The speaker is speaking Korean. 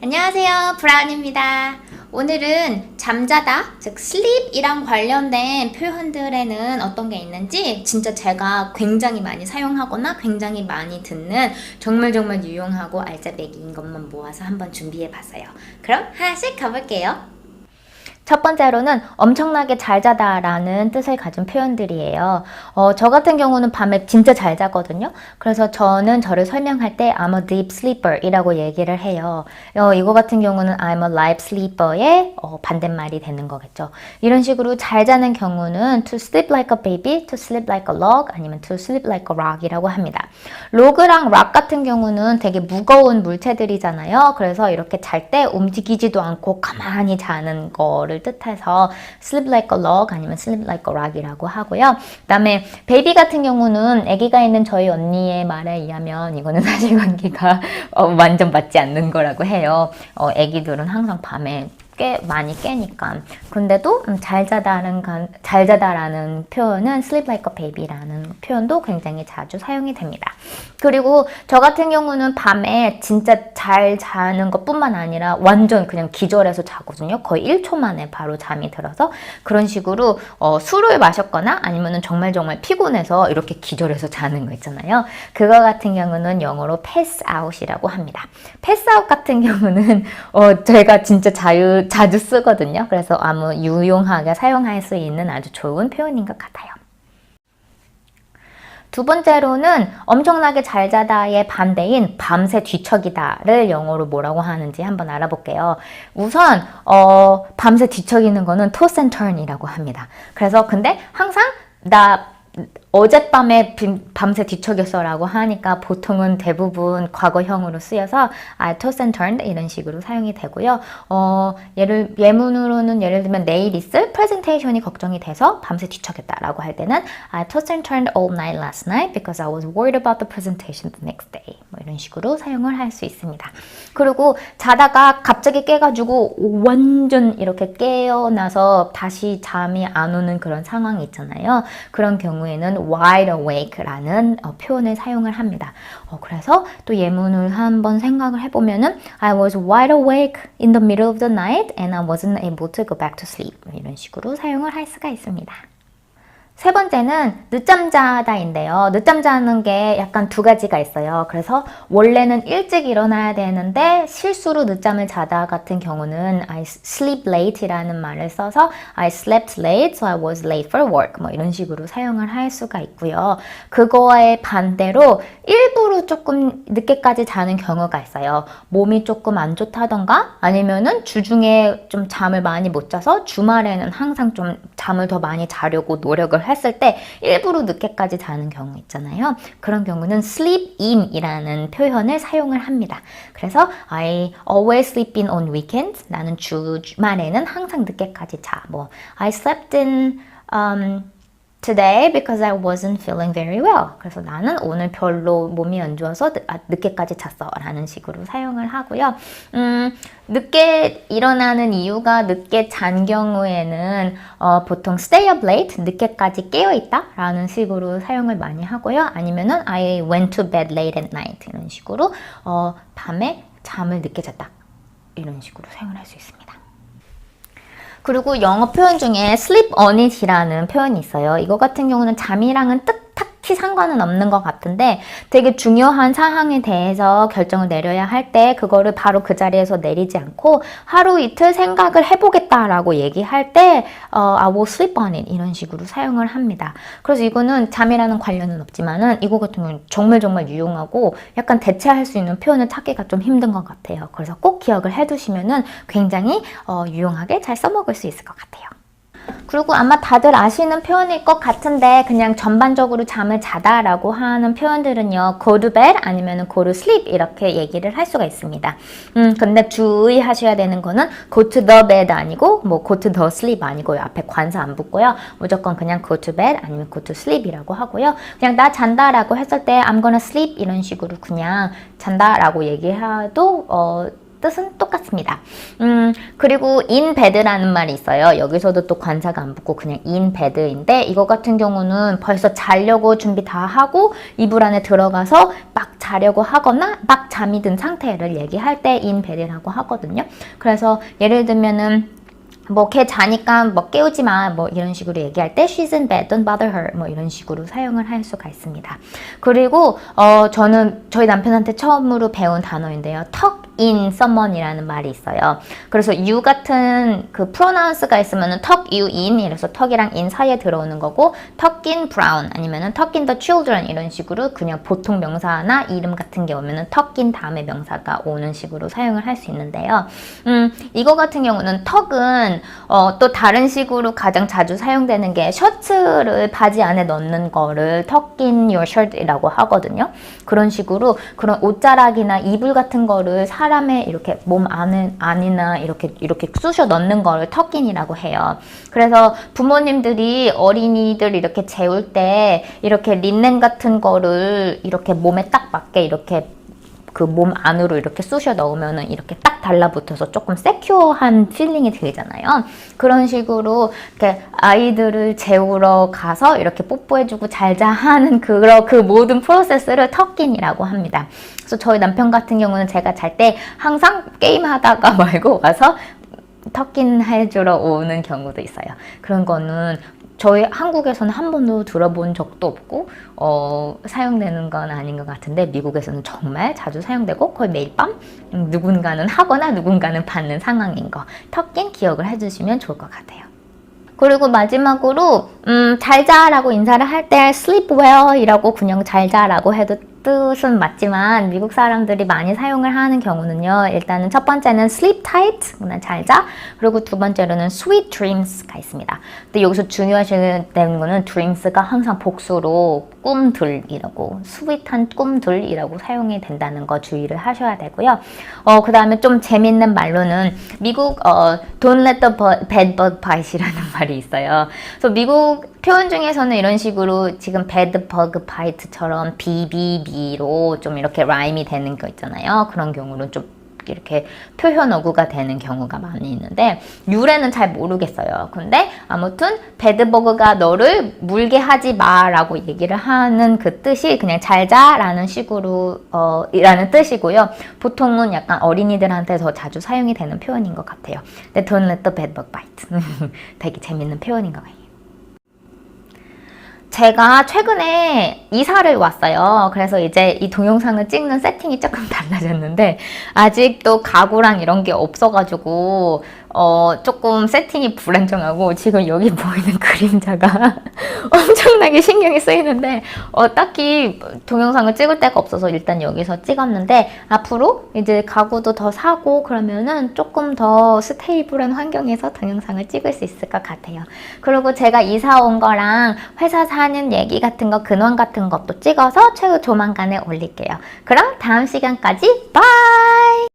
안녕하세요. 브라운입니다. 오늘은 잠자다, 즉 sleep이랑 관련된 표현들에는 어떤 게 있는지 진짜 제가 굉장히 많이 사용하거나 굉장히 많이 듣는 정말 정말 유용하고 알짜배기인 것만 모아서 한번 준비해 봤어요. 그럼 하나씩 가볼게요. 첫 번째로는 엄청나게 잘 자다라는 뜻을 가진 표현들이에요. 어, 저 같은 경우는 밤에 진짜 잘 자거든요. 그래서 저는 저를 설명할 때 I'm a deep sleeper 이라고 얘기를 해요. 어, 이거 같은 경우는 I'm a light sleeper의 어, 반대말이 되는 거겠죠. 이런 식으로 잘 자는 경우는 to sleep like a baby, to sleep like a log 아니면 to sleep like a rock 이라고 합니다. 로그랑 락 같은 경우는 되게 무거운 물체들이잖아요. 그래서 이렇게 잘 때 움직이지도 않고 가만히 자는 거를 뜻해서 sleep like a log 아니면 sleep like a rock이라고 하고요. 그다음에 베이비 같은 경우는 아기가 있는 저희 언니의 말에 의하면 이거는 사실관계가 어, 완전 맞지 않는 거라고 해요. 어, 아기들은 항상 밤에 꽤 많이 깨니까. 근데도 음, 잘 자다는 간- 잘 자다라는 표현은 sleep like a baby라는 표현도 굉장히 자주 사용이 됩니다. 그리고 저 같은 경우는 밤에 진짜 잘 자는 것 뿐만 아니라 완전 그냥 기절해서 자거든요. 거의 1초 만에 바로 잠이 들어서 그런 식으로 어, 술을 마셨거나 아니면은 정말 정말 피곤해서 이렇게 기절해서 자는 거 있잖아요. 그거 같은 경우는 영어로 pass out이라고 합니다. pass out 같은 경우는 어, 제가 진짜 자유, 자주 쓰거든요. 그래서 아무 유용하게 사용할 수 있는 아주 좋은 표현인 것 같아요. 두 번째로는 엄청나게 잘 자다의 반대인 밤새 뒤척이다를 영어로 뭐라고 하는지 한번 알아볼게요. 우선 어, 밤새 뒤척이는 거는 turn이라고 합니다. 그래서 근데 항상 나 어젯밤에 빈- 밤새 뒤척였어라고 하니까 보통은 대부분 과거형으로 쓰여서 I tossed and turned 이런 식으로 사용이 되고요. 어, 예를 예문으로는 예를 들면 내일 있을 프레젠테이션이 걱정이 돼서 밤새 뒤척였다라고 할 때는 I tossed and turned all night last night because I was worried about the presentation the next day. 뭐 이런 식으로 사용을 할 수 있습니다. 그리고 자다가 갑자기 깨가지고 완전 이렇게 깨어나서 다시 잠이 안 오는 그런 상황이 있잖아요. 그런 경우에는 wide awake라는 어, 표현을 사용을 합니다. 어, 그래서 또 예문을 한번 생각을 해보면은 I was wide awake in the middle of the night and I wasn't able to go back to sleep 이런 식으로 사용을 할 수가 있습니다. 세 번째는 늦잠 자다인데요. 늦잠 자는 게 약간 두 가지가 있어요. 그래서 원래는 일찍 일어나야 되는데 실수로 늦잠을 자다 같은 경우는 I sleep late이라는 말을 써서 I slept late, so I was late for work. 뭐 이런 식으로 사용을 할 수가 있고요. 그거에 반대로 일부러 조금 늦게까지 자는 경우가 있어요. 몸이 조금 안 좋다던가 아니면은 주중에 좀 잠을 많이 못 자서 주말에는 항상 좀 잠을 더 많이 자려고 노력을 했을 때 일부러 늦게까지 자는 경우 있잖아요. 그런 경우는 sleep in이라는 표현을 사용을 합니다. 그래서 I always sleep in on weekends. 나는 주말에는 항상 늦게까지 자. 뭐 I slept in um, today because I wasn't feeling very well. 그래서 나는 오늘 별로 몸이 안 좋아서 늦, 아, 늦게까지 잤어. 라는 식으로 사용을 하고요. 음, 늦게 일어나는 이유가 늦게 잔 경우에는 어, 보통 stay up late, 늦게까지 깨어 있다. 라는 식으로 사용을 많이 하고요. 아니면은 I went to bed late at night. 이런 식으로 어, 밤에 잠을 늦게 잤다. 이런 식으로 사용을 할 수 있습니다. 그리고 영어 표현 중에 sleep on it이라는 표현이 있어요. 이거 같은 경우는 잠이랑은 뜻 딱히 상관은 없는 것 같은데 되게 중요한 사항에 대해서 결정을 내려야 할 때 그거를 바로 그 자리에서 내리지 않고 하루 이틀 생각을 해보겠다라고 얘기할 때 어, I will sleep on it 이런 식으로 사용을 합니다. 그래서 이거는 잠이라는 관련은 없지만은 이거 같은 경우는 정말 정말 유용하고 약간 대체할 수 있는 표현을 찾기가 좀 힘든 것 같아요. 그래서 꼭 기억을 해두시면은 굉장히 어, 유용하게 잘 써먹을 수 있을 것 같아요. 그리고 아마 다들 아시는 표현일 것 같은데 그냥 전반적으로 잠을 자다 라고 하는 표현들은요 go to bed 아니면 go to sleep 이렇게 얘기를 할 수가 있습니다. 음 근데 주의하셔야 되는 거는 go to the bed 아니고 뭐 go to the sleep 아니고요 앞에 관사 안 붙고요 무조건 그냥 go to bed 아니면 go to sleep이라고 하고요 그냥 나 잔다 라고 했을 때 I'm gonna sleep 이런 식으로 그냥 잔다 라고 얘기해도 어 뜻은 똑같습니다. 음, 그리고 in bed라는 말이 있어요. 여기서도 또 관사가 안 붙고 그냥 in bed인데 이거 같은 경우는 벌써 자려고 준비 다 하고 이불 안에 들어가서 막 자려고 하거나 막 잠이 든 상태를 얘기할 때 in bed라고 하거든요. 그래서 예를 들면은 뭐걔 자니까 뭐 깨우지 마 뭐 이런 식으로 얘기할 때 she's in bed don't bother her 뭐 이런 식으로 사용을 할 수가 있습니다. 그리고 어 저는 저희 남편한테 처음으로 배운 단어인데요. tuck in someone이라는 말이 있어요. 그래서 you 같은 그 pronounce가 있으면은 tuck you in 이래서 tuck이랑 in 사이에 들어오는 거고 tuck in brown 아니면은 tuck in the children 이런 식으로 그냥 보통 명사나 이름 같은 게 오면은 tuck in 다음에 명사가 오는 식으로 사용을 할 수 있는데요. 음, 이거 같은 경우는 턱은 어, 또 다른 식으로 가장 자주 사용되는 게 셔츠를 바지 안에 넣는 거를 tuck in your shirt이라고 하거든요. 그런 식으로 그런 옷자락이나 이불 같은 거를 사 람의 이렇게 몸 안에 안이나 이렇게 이렇게 쑤셔 넣는 거를 in이라고 해요. 그래서 부모님들이 어린이들 이렇게 재울 때 이렇게 린넨 같은 거를 이렇게 몸에 딱 맞게 이렇게 그 몸 안으로 이렇게 쑤셔 넣으면은 이렇게 딱 달라붙어서 조금 세큐어한 필링이 들잖아요. 그런 식으로 이렇게 아이들을 재우러 가서 이렇게 뽀뽀해주고 잘자 하는 그런 그 모든 프로세스를 터킨이라고 합니다. 그래서 저희 남편 같은 경우는 제가 잘 때 항상 게임 하다가 말고 와서 터킨 해주러 오는 경우도 있어요. 그런 거는 저희 한국에서는 한 번도 들어본 적도 없고 어, 사용되는 건 아닌 것 같은데 미국에서는 정말 자주 사용되고 거의 매일 밤 음, 누군가는 하거나 누군가는 받는 상황인 거 터킨 기억을 해주시면 좋을 것 같아요. 그리고 마지막으로 음, 잘자라고 인사를 할 때 sleep well이라고 그냥 잘자라고 해도 뜻은 맞지만 미국 사람들이 많이 사용을 하는 경우는요. 일단은 첫 번째는 sleep tight, 그냥 잘자. 그리고 두 번째로는 sweet dreams가 있습니다. 근데 여기서 중요하시는 거는 dreams가 항상 복수로 꿈들이라고 sweet한 꿈들이라고 사용이 된다는 거 주의를 하셔야 되고요. 어, 그 다음에 좀 재밌는 말로는 미국 어, don't let the bed bug bite이라는 말이 있어요. 그래서 미국 표현 중에서는 이런 식으로 지금 bed bug bite처럼 BBB로 좀 이렇게 라임이 되는 거 있잖아요. 그런 경우는 좀 이렇게 표현 어구가 되는 경우가 많이 있는데 유래는 잘 모르겠어요. 근데 아무튼 배드버그가 너를 물게 하지 마라고 얘기를 하는 그 뜻이 그냥 잘 자라는 식으로 어 이라는 뜻이고요. 보통은 약간 어린이들한테 더 자주 사용이 되는 표현인 것 같아요. 근데 don't let the bedbug bite 되게 재밌는 표현인 것 같아요. 제가 최근에 이사를 왔어요. 그래서 이제 이 동영상을 찍는 세팅이 조금 달라졌는데 아직도 가구랑 이런 게 없어가지고 어 조금 세팅이 불안정하고 지금 여기 보이는 그림자가 엄청나게 신경이 쓰이는데 어 딱히 동영상을 찍을 데가 없어서 일단 여기서 찍었는데 앞으로 이제 가구도 더 사고 그러면은 조금 더 스테이블한 환경에서 동영상을 찍을 수 있을 것 같아요. 그리고 제가 이사 온 거랑 회사 사는 얘기 같은 거 근황 같은 것도 찍어서 최후 조만간에 올릴게요. 그럼 다음 시간까지 바이!